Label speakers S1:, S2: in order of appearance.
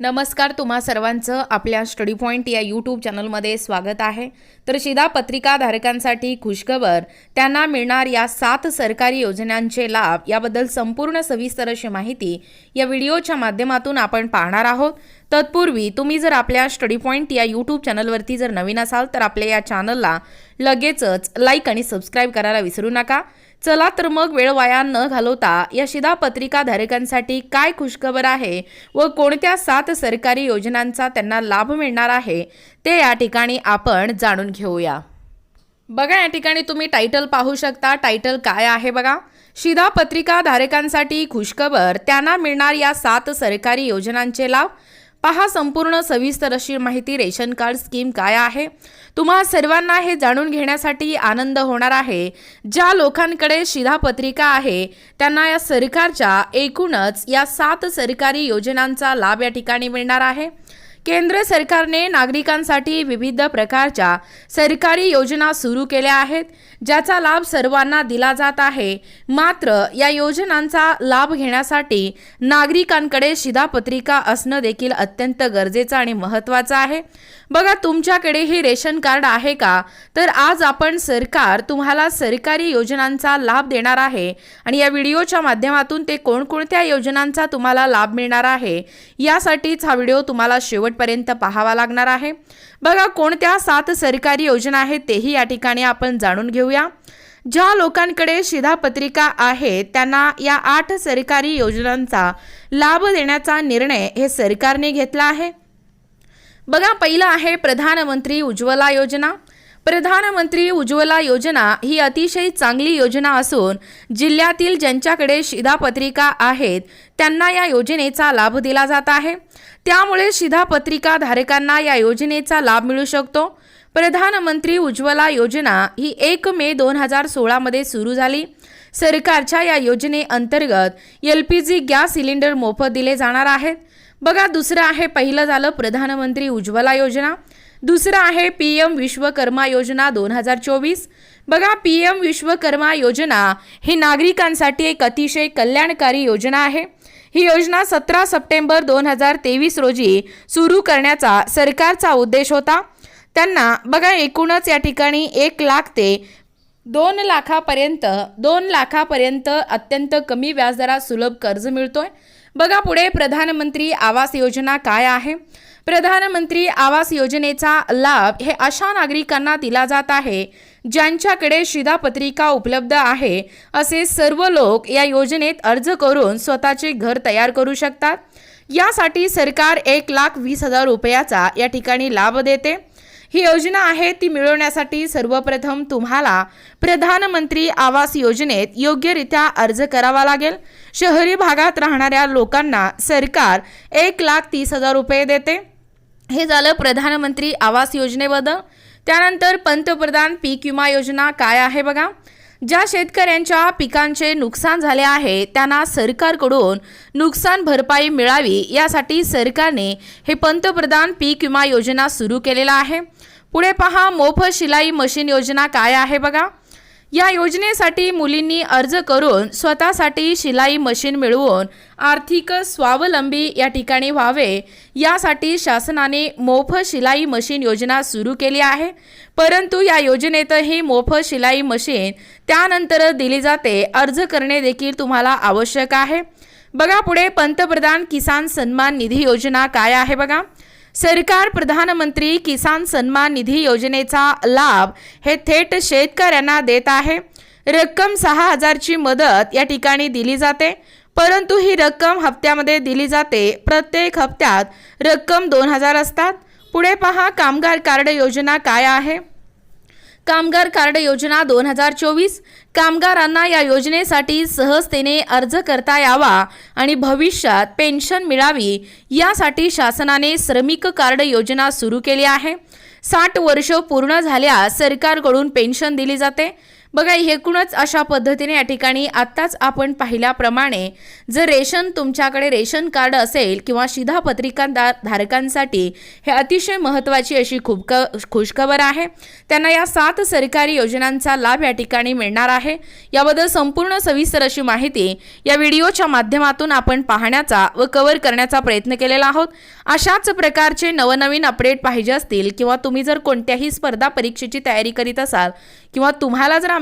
S1: नमस्कार तुम्हा सर्वांचं आपल्या स्टडी पॉईंट या यूट्यूब चॅनलमध्ये स्वागत आहे. तर शिधापत्रिका पत्रिकाधारकांसाठी खुशखबर त्यांना मिळणार या सात सरकारी योजनांचे लाभ याबद्दल संपूर्ण सविस्तर अशी माहिती या व्हिडिओच्या माध्यमातून आपण पाहणार आहोत. तत्पूर्वी तुम्ही जर आपल्या स्टडी पॉईंट या यूट्यूब चॅनलवरती जर नवीन असाल तर आपल्या या चॅनलला लगेचच लाईक आणि सबस्क्राईब करायला विसरू नका. चला तर मग वेळ वाया न घालवता या शिधापत्रिका धारकांसाठी काय खुशखबर आहे व कोणत्या सात सरकारी योजनांचा त्यांना लाभ मिळणार आहे ते या ठिकाणी आपण जाणून घेऊया. बघा या ठिकाणी तुम्ही टायटल पाहू शकता. टायटल काय आहे बघा? शिधापत्रिका धारकांसाठी खुशखबर त्यांना मिळणार या सात सरकारी योजनांचे लाभ. पहा संपूर्ण सविस्तर अशी माहिती रेशन कार्ड स्कीम काय आहे. तुम्हा सर्वांना हे जाणून घेण्यासाठी आनंद होणार आहे. ज्या लोकांकडे शिधापत्रिका आहे त्यांना या सरकारच्या एकूणच या सात सरकारी योजनांचा लाभ या ठिकाणी मिळणार आहे. केंद्र सरकारने नागरिकांसाठी विविध प्रकारच्या सरकारी योजना सुरू केल्या आहेत ज्याचा लाभ सर्वांना दिला जात आहे. मात्र या योजनांचा लाभ घेण्यासाठी नागरिकांकडे शिधापत्रिका असणं देखील अत्यंत गरजेचं आणि महत्त्वाचं आहे. बघा तुमच्याकडेही रेशन कार्ड आहे का? तर आज आपण सरकार तुम्हाला सरकारी योजनांचा लाभ देणार आहे आणि या व्हिडिओच्या माध्यमातून ते कोणकोणत्या योजनांचा तुम्हाला लाभ मिळणार आहे यासाठीच हा व्हिडिओ तुम्हाला शेवट शेवटपर्यंत पाहावा लागणार आहे. बघा कोणत्या सात सरकारी योजना आहेत तेही या ठिकाणी आपण जाणून घेऊया. ज्या लोकांकडे शिधापत्रिका आहे त्यांना या आठ सरकारी योजनांचा लाभ देण्याचा निर्णय हे सरकारने घेतला आहे. बघा पहिलं आहे प्रधानमंत्री उज्ज्वला योजना. प्रधानमंत्री उज्ज्वला योजना ही अतिशय चांगली योजना असून जिल्ह्यातील ज्यांच्याकडे शिधापत्रिका आहेत त्यांना या योजनेचा लाभ दिला जात आहे. त्यामुळे शिधापत्रिका धारकांना या योजनेचा लाभ मिळू शकतो. प्रधानमंत्री उज्ज्वला योजना ही एक मे दोन हजार सोळामध्ये सुरू झाली. सरकारच्या या योजनेअंतर्गत L P G gas cylinder मोफत दिले जाणार आहेत. बघा दुसरं आहे पहिलं झालं प्रधानमंत्री उज्ज्वला योजना. दुसरं आहे पी एम विश्वकर्मा योजना दोन हजार चोवीस. बघा पी एम विश्वकर्मा योजना ही नागरिकांसाठी एक अतिशय कल्याणकारी योजना आहे. ही योजना सतरा सप्टेंबर दोन हजार तेवीस रोजी सुरू करण्याचा सरकारचा उद्देश होता. त्यांना बघा एकूणच या ठिकाणी एक लाख ते दोन लाखापर्यंत दोन लाखापर्यंत अत्यंत कमी व्याजदरात सुलभ कर्ज मिळतोय. बघा पुढे प्रधानमंत्री आवास योजना काय आहे. प्रधानमंत्री आवास योजनेचा लाभ हे अशा नागरिकांना दिला जात आहे ज्यांच्याकडे शिधापत्रिका उपलब्ध आहे असे सर्व लोक या योजनेत अर्ज करून स्वतःचे घर तयार करू शकतात. यासाठी सरकार एक लाख वीस हजार रुपयाचा या ठिकाणी लाभ देते. ही योजना आहे ती मिळवण्यासाठी सर्वप्रथम तुम्हाला प्रधानमंत्री आवास योजनेत योग्यरित्या अर्ज करावा लागेल. शहरी भागात राहणाऱ्या लोकांना सरकार एक लाख तीस हजार रुपये देते. हे झालं प्रधानमंत्री आवास योजनेबद्दल. त्यानंतर पंतप्रधान पीक विमा योजना काय आहे बघा. ज्या शेतकऱ्यांच्या पिकांचे नुकसान झाले आहे त्यांना सरकारकडून नुकसान भरपाई मिळावी यासाठी सरकारने हे पंतप्रधान पीक विमा योजना सुरू केलेला आहे. पुढे पहा मोफत शिलाई मशीन योजना काय आहे बघा. या योजनेसाठी मुलींनी अर्ज करून स्वतःसाठी शिलाई मशीन मिळवून आर्थिक स्वावलंबी या ठिकाणी व्हावे. यासाठी शासनाने मोफत शिलाई मशीन योजना सुरू केली आहे. परंतु या योजनेतही मोफत शिलाई मशीन त्यानंतर दिली जाते. अर्ज करणे देखील तुम्हाला आवश्यक आहे. बघा पुढे पंतप्रधान किसान सन्मान निधी योजना काय आहे बघा. सरकार प्रधानमंत्री किसान सन्मान निधी योजनेचा लाभ हे थेट शेतकऱ्यांना देत आहे. रक्कम सहा हजारची मदत या ठिकाणी दिली जाते. परंतु ही रक्कम हप्त्यामध्ये दिली जाते. प्रत्येक हप्त्यात रक्कम दोन हजार असतात. पुढे पहा कामगार कार्ड योजना काय आहे? कामगार कार्ड योजना दोन हजार चोवीस. कामगारांना या योजनेसाठी सहजतेने अर्ज करता यावा आणि भविष्यात पेन्शन मिळावी यासाठी शासनाने श्रमिक कार्ड योजना सुरू केली आहे. साठ वर्ष पूर्ण झाल्यास सरकारकडून पेन्शन दिली जाते. बघा एकूणच अशा पद्धतीने या ठिकाणी आत्ताच आपण पाहिल्याप्रमाणे जर रेशन तुमच्याकडे रेशन कार्ड असेल किंवा शिधापत्रिका दा धारकांसाठी हे अतिशय महत्त्वाची अशी खूप क खुशखबर आहे. त्यांना या सात सरकारी योजनांचा लाभ या ठिकाणी मिळणार आहे. याबद्दल संपूर्ण सविस्तर अशी माहिती या व्हिडिओच्या माध्यमातून आपण पाहण्याचा व कव्हर करण्याचा प्रयत्न केलेला आहोत. अशाच प्रकारचे नवनवीन अपडेट पाहिजे असतील किंवा तुम्ही जर कोणत्याही स्पर्धा परीक्षेची तयारी करीत असाल किंवा तुम्हाला जर